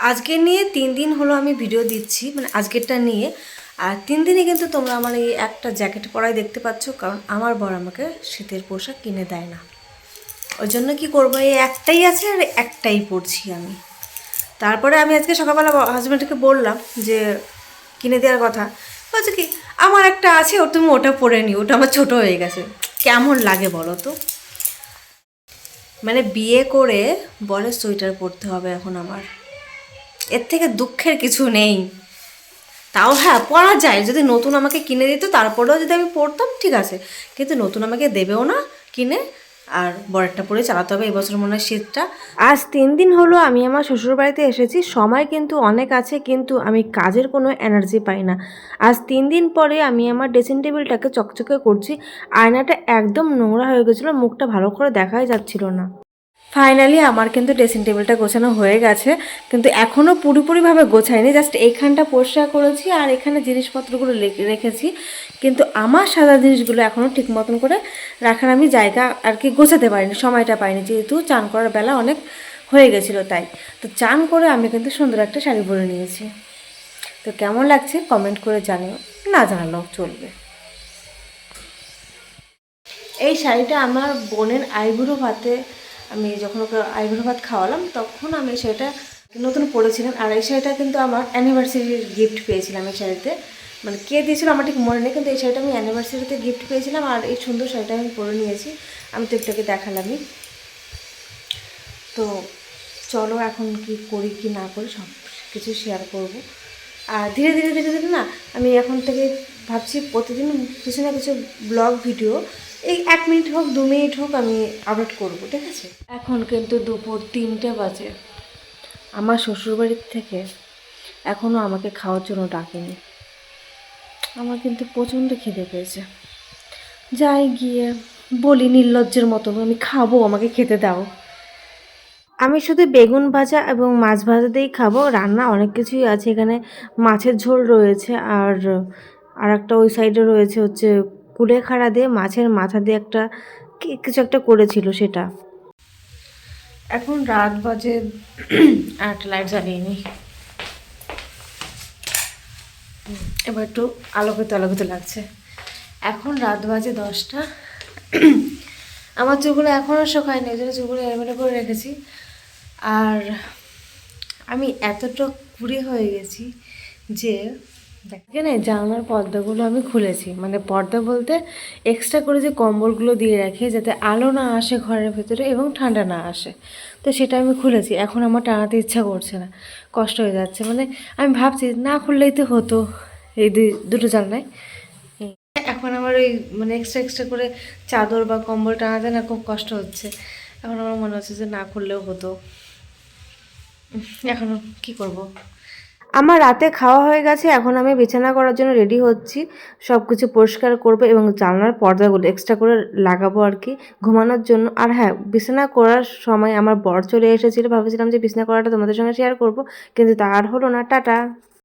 আজকে নিয়ে তিন দিন হলো আমি ভিডিও দিচ্ছি মানে আজকেরটা নিয়ে। আর তিন দিনে কিন্তু তোমরা আমার এই একটা জ্যাকেট পরাই দেখতে পাচ্ছ, কারণ আমার বর আমাকে শীতের পোশাক কিনে দেয় না। ওই জন্য কি করব, এই একটাই আছে আর একটাই পরছি আমি। তারপরে আমি আজকে সকালবেলা হাজব্যান্ডকে বললাম যে, কিনে দেওয়ার কথা। বলছে কি, আমার একটা আছে, ও তুমি ওটা পরে নি ওটা আমার ছোট হয়ে গেছে। কেমন লাগে বলো তো? মানে বিয়ে করে বলে সোয়েটার পরতে হবে এখন আমার। এর থেকে দুঃখের কিছু নেই। তাও হ্যাঁ পরা যায়। যদি নতুন আমাকে কিনে দিত, তারপরেও যদি আমি পরতাম ঠিক আছে। কিন্তু নতুন আমাকে দেবেও না কিনে, আর বরেরটা পরে চালাতে হবে, এবছর মনে হয় শীতটা। আজ তিন দিন হলো আমি আমার শ্বশুরবাড়িতে এসেছি। সময় কিন্তু অনেক আছে, কিন্তু আমি কাজের কোনো এনার্জি পাই না। আজ তিন দিন পরে আমি আমার ড্রেসিং টেবিলটাকে চকচকে করছি। আয়নাটা একদম নোংরা হয়ে গেছিল, মুখটা ভালো করে দেখাই যাচ্ছিল না। ফাইনালি আমার কিন্তু ড্রেসিং টেবিলটা গোছানো হয়ে গেছে, কিন্তু এখনও পুরোপুরিভাবে গোছাইনি জাস্ট এইখানটা পরিষ্কার করেছি আর এখানে জিনিসপত্রগুলো রেখেছি, কিন্তু আমার সাদা জিনিসগুলো এখনও ঠিক মতন করে রাখার আমি জায়গা আর কি গোছাতে পারিনি, সময়টা পাইনি, যেহেতু চান করার বেলা অনেক হয়ে গেছিল তাই, তো চান করে আমি কিন্তু সুন্দর একটা শাড়ি পরে নিয়েছি। তো কেমন লাগছে কমেন্ট করে জানিও, না জানালেও চলবে। এই শাড়িটা আমার বোনের আইবুড়ো ভাতে আমি যখন ওকে আইবুড়ো ভাত খাওয়ালাম, তখন আমি সেটা নতুন পরেছিলাম আর এই শাড়িটা কিন্তু আমার অ্যানিভার্সারির গিফট পেয়েছিলাম এই শাড়িতে। মানে কে দিয়েছিল আমার ঠিক মনে নেই, কিন্তু এই শাড়িটা আমি অ্যানিভার্সারিতে গিফট পেয়েছিলাম আর এই সুন্দর শাড়িটা আমি পরে নিয়েছি। আমি তো একটাকে দেখালামই। তো চলো এখন কি করি কি না করি সব কিছু শেয়ার করব। আর ধীরে ধীরে ধীরে ধীরে না, আমি এখন থেকে ভাবছি প্রতিদিন কিছু না কিছু ব্লগ ভিডিও এই এক মিনিট হোক দু মিনিট হোক আমি আপলোড করব ঠিক আছে? এখন কিন্তু দুপুর তিনটে বাজে। আমার শ্বশুরবাড়ির থেকে এখনও আমাকে খাওয়ার জন্য ডাকেনি। আমার কিন্তু প্রচণ্ড খিদে পেয়েছে। যাই গিয়ে বলি নির্লজ্জের মতন আমি খাব আমাকে খেতে দাও। আমি শুধু বেগুন ভাজা এবং মাছ ভাজা দিয়েই খাব। রান্না অনেক কিছুই আছে। এখানে মাছের ঝোল রয়েছে আর আর একটা ওই সাইডে রয়েছে হচ্ছে কুলেখাড়া দিয়ে মাছের মাথা দিয়ে একটা কিছু একটা করেছিল সেটা। এখন রাত বাজে একটা লাইট জ্বালিয়ে এবার একটু আলোকিত আলোকিত লাগছে। এখন রাত বাজে দশটা। আমার চুলগুলো এখনও শোকায়নি, ওই জন্য চুলগুলো এলোমেলো করে রেখেছি। আর আমি এতটা কুড়ে হয়ে গেছি যে দেখেন জানলার পর্দাগুলো আমি খুলেছি মানে পর্দা বলতে এক্সট্রা করে যে কম্বলগুলো দিয়ে রাখি যাতে আলো না আসে ঘরের ভেতরে এবং ঠান্ডা না আসে। তো সেটা আমি খুলেছি, এখন আমার টানাতে ইচ্ছা করছে না, কষ্ট হয়ে যাচ্ছে মানে আমি ভাবছি না খুললেই তো হতো এই দুটো জানলায়। এখন আমার ওই মানে এক্সট্রা এক্সট্রা করে চাদর বা কম্বল টানাতে না খুব কষ্ট হচ্ছে, এখন আমার মনে হচ্ছে যে না খুললেও হতো। এখন কি করব? আমার রাতে খাওয়া হয়ে গেছে, এখন আমি বিছানা করার জন্য রেডি হচ্ছি। সব কিছু পরিষ্কার করব এবং জানলার পর্দাগুলো এক্সট্রা করে লাগাবো আর কি, ঘুমানোর জন্য। আর হ্যাঁ বিছানা করার সময় আমার বর চলে এসেছিল, ভাবেছিলাম যে বিছানা করাটা তোমাদের সঙ্গে শেয়ার করব, কিন্তু তা আর হলো না। টাটা!